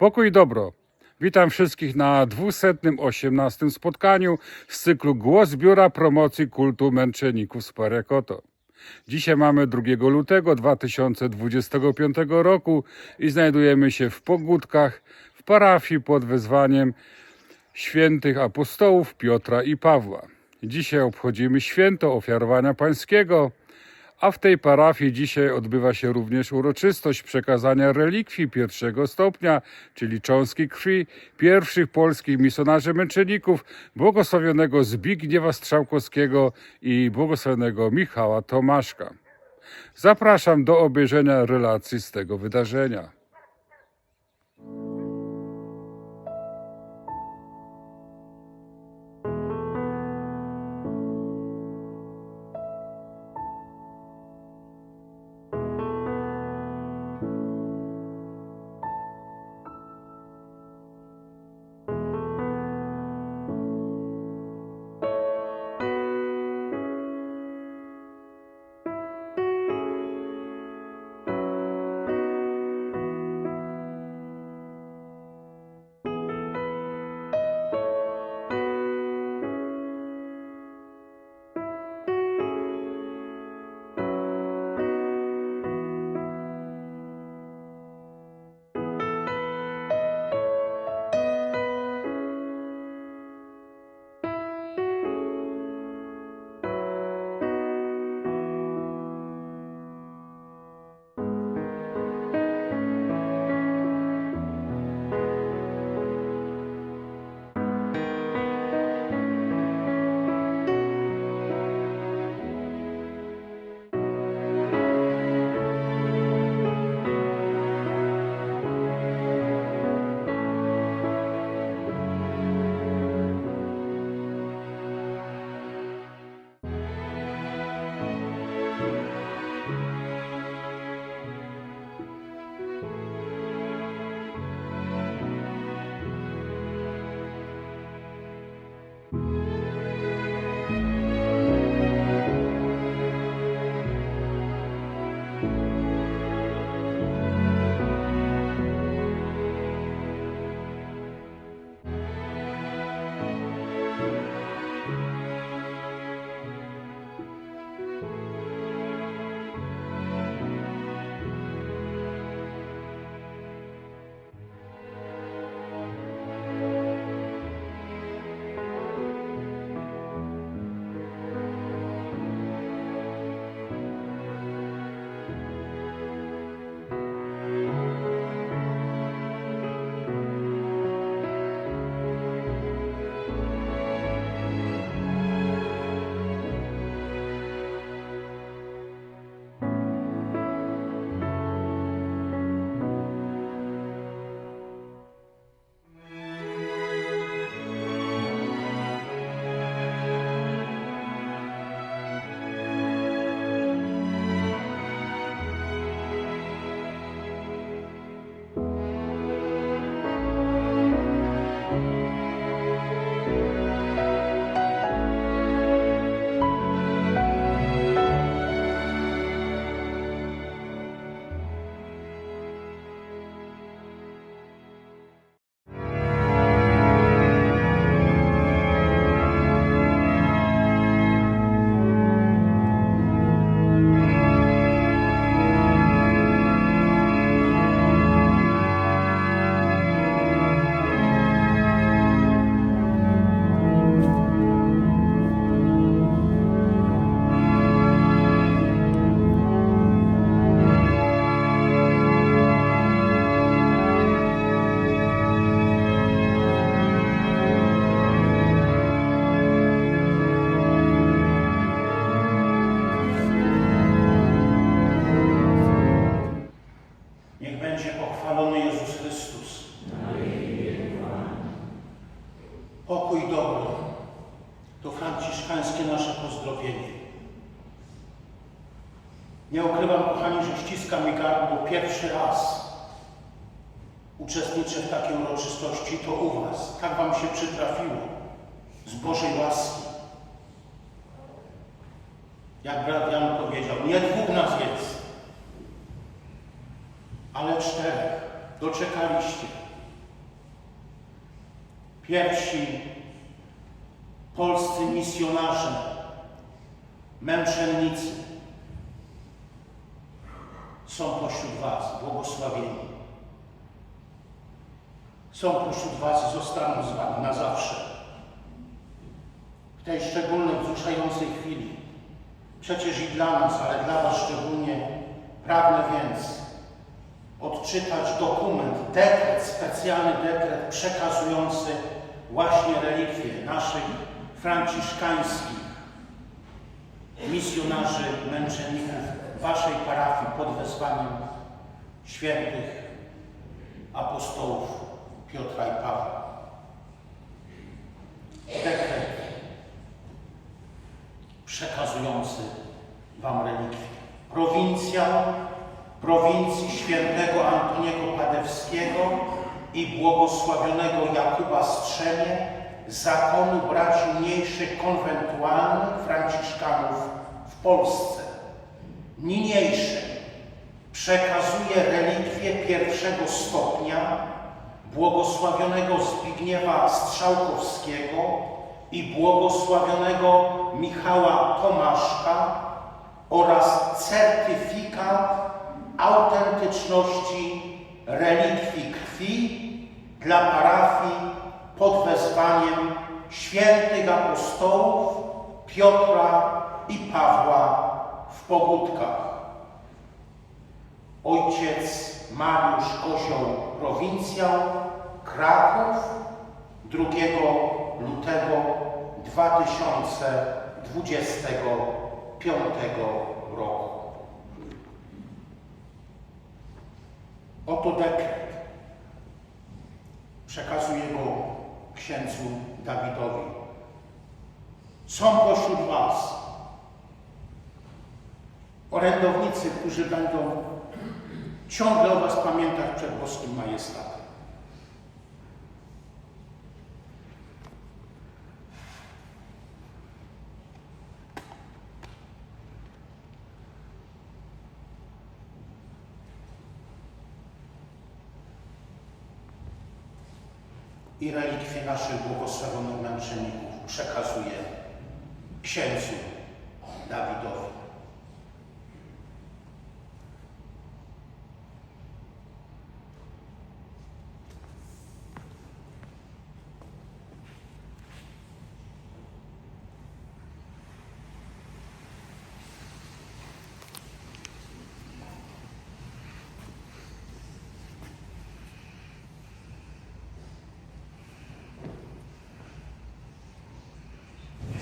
Pokój i dobro. Witam wszystkich na 218 spotkaniu z cyklu Głos Biura Promocji Kultu Męczenników z Parekoto. Dzisiaj mamy 2 lutego 2025 roku i znajdujemy się w Pogódkach w parafii pod wezwaniem świętych apostołów Piotra i Pawła. Dzisiaj obchodzimy święto ofiarowania pańskiego, a w tej parafii dzisiaj odbywa się również uroczystość przekazania relikwii pierwszego stopnia, czyli cząstki krwi pierwszych polskich misjonarzy męczenników, błogosławionego Zbigniewa Strzałkowskiego i błogosławionego Michała Tomaszka. Zapraszam do obejrzenia relacji z tego wydarzenia. Pochwalony Jezus Chrystus. Pokój dobro to franciszkańskie nasze pozdrowienie. Nie ukrywam, kochani, że ściska mi gardło pierwszy raz. Uczestniczę w takiej uroczystości, to u Was. Tak Wam się przytrafiło. Z Bożej łaski. Jak brat Jan powiedział, nie dwóch nas jest, ale czterech. Doczekaliście. pierwsi polscy misjonarze, męczennicy są pośród Was, błogosławieni. Są pośród Was i zostaną z Wami na zawsze. W tej szczególnej, wzruszającej chwili, przecież i dla nas, ale dla Was szczególnie, pragnę więc odczytać dokument, dekret, specjalny dekret przekazujący właśnie relikwie naszych franciszkańskich misjonarzy, męczenników Waszej parafii pod wezwaniem świętych apostołów Piotra i Pawła. Dekret przekazujący Wam relikwie. Prowincjał prowincji świętego Antoniego Padewskiego i błogosławionego Jakuba Strzemie zakonu braci mniejszych konwentualnych franciszkanów w Polsce. Niniejszym przekazuje relikwie pierwszego stopnia błogosławionego Zbigniewa Strzałkowskiego i błogosławionego Michała Tomaszka oraz certyfikat autentyczności relikwii krwi dla parafii pod wezwaniem świętych apostołów Piotra i Pawła w Pogódkach. Ojciec Mariusz Kozioł, prowincjał, Kraków, 2 lutego 2025 roku. Oto dekret. Przekazuję go księdzu Dawidowi. Są pośród Was orędownicy, którzy będą ciągle o Was pamiętać przed boskim majestatem. I relikwie naszych błogosławionych męczenników przekazuje księdzu Dawidowi.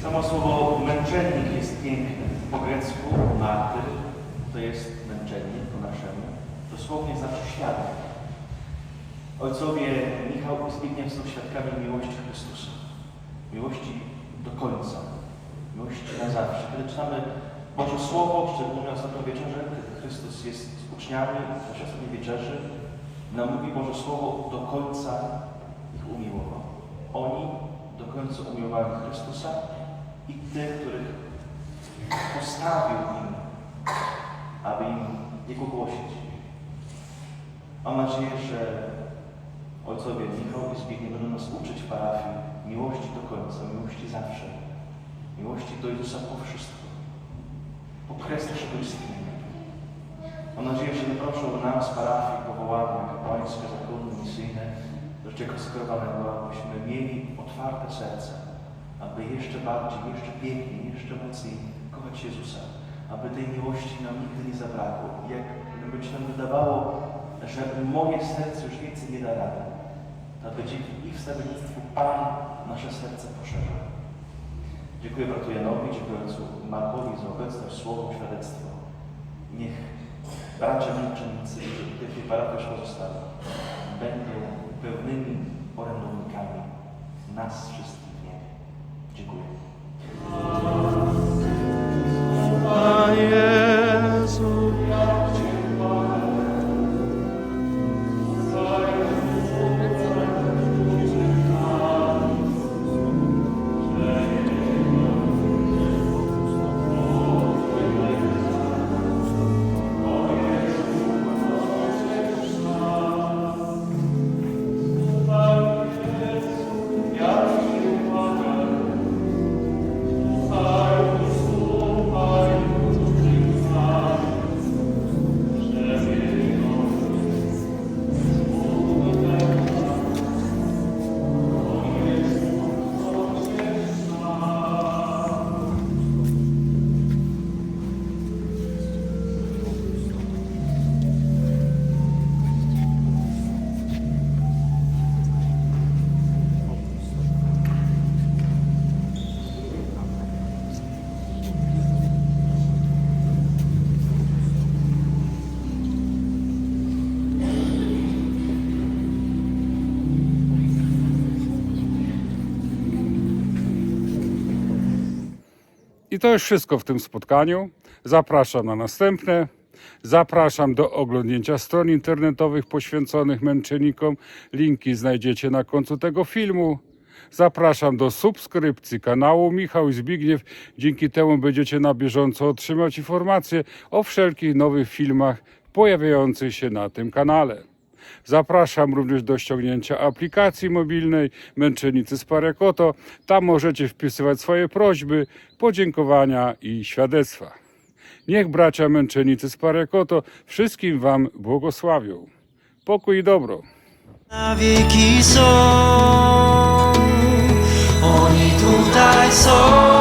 Samo słowo męczennik jest piękne. Po grecku martyr to jest męczennik po naszemu. Dosłownie znaczy świadek. Ojcowie Michał i Zbigniew są świadkami miłości Chrystusa. Miłości do końca. Miłości na zawsze. Kiedy czytamy Boże Słowo, szczególnie ostatnią wieczerzę, kiedy Chrystus jest z uczniami w czasie ostatniej wieczerzy, nam mówi Boże Słowo do końca ich umiłował. Oni do końca umiłowali Chrystusa i tych, których postawił im, aby im Jego głosić. Mam nadzieję, że ojcowie Michał i Zbigniew będą nas uczyć w parafii miłości do końca, miłości zawsze, miłości do Jezusa po wszystko, po kres naszego istnienia. Mam nadzieję, że wyproszą nam z parafii powołania kapłańskie, zakonu misyjne, do czego skierowanego, abyśmy mieli otwarte serce, aby jeszcze bardziej, jeszcze piękniej, jeszcze mocniej kochać Jezusa, aby tej miłości nam nigdy nie zabrakło. Jak by się nam wydawało, że moje serce już więcej nie da rady, aby dzięki ich wstawiennictwu Pan nasze serce poszerza. Dziękuję bratu Janowi, dziękuję ojcu Markowi za obecność, słowo, świadectwo. Niech bracia męczennicy, tej parafii już pozostali, będą pełnymi orędownikami nas wszystkich I to już wszystko w tym spotkaniu. Zapraszam na następne. Zapraszam do oglądnięcia stron internetowych poświęconych męczennikom. Linki znajdziecie na końcu tego filmu. Zapraszam do subskrypcji kanału Michał Zbigniew. Dzięki temu będziecie na bieżąco otrzymać informacje o wszelkich nowych filmach pojawiających się na tym kanale. Zapraszam również do ściągnięcia aplikacji mobilnej Męczennicy z Parekoto. Tam możecie wpisywać swoje prośby, podziękowania i świadectwa. Niech bracia męczennicy z Parekoto wszystkim Wam błogosławią. Pokój i dobro. na wieki są. Oni tutaj są.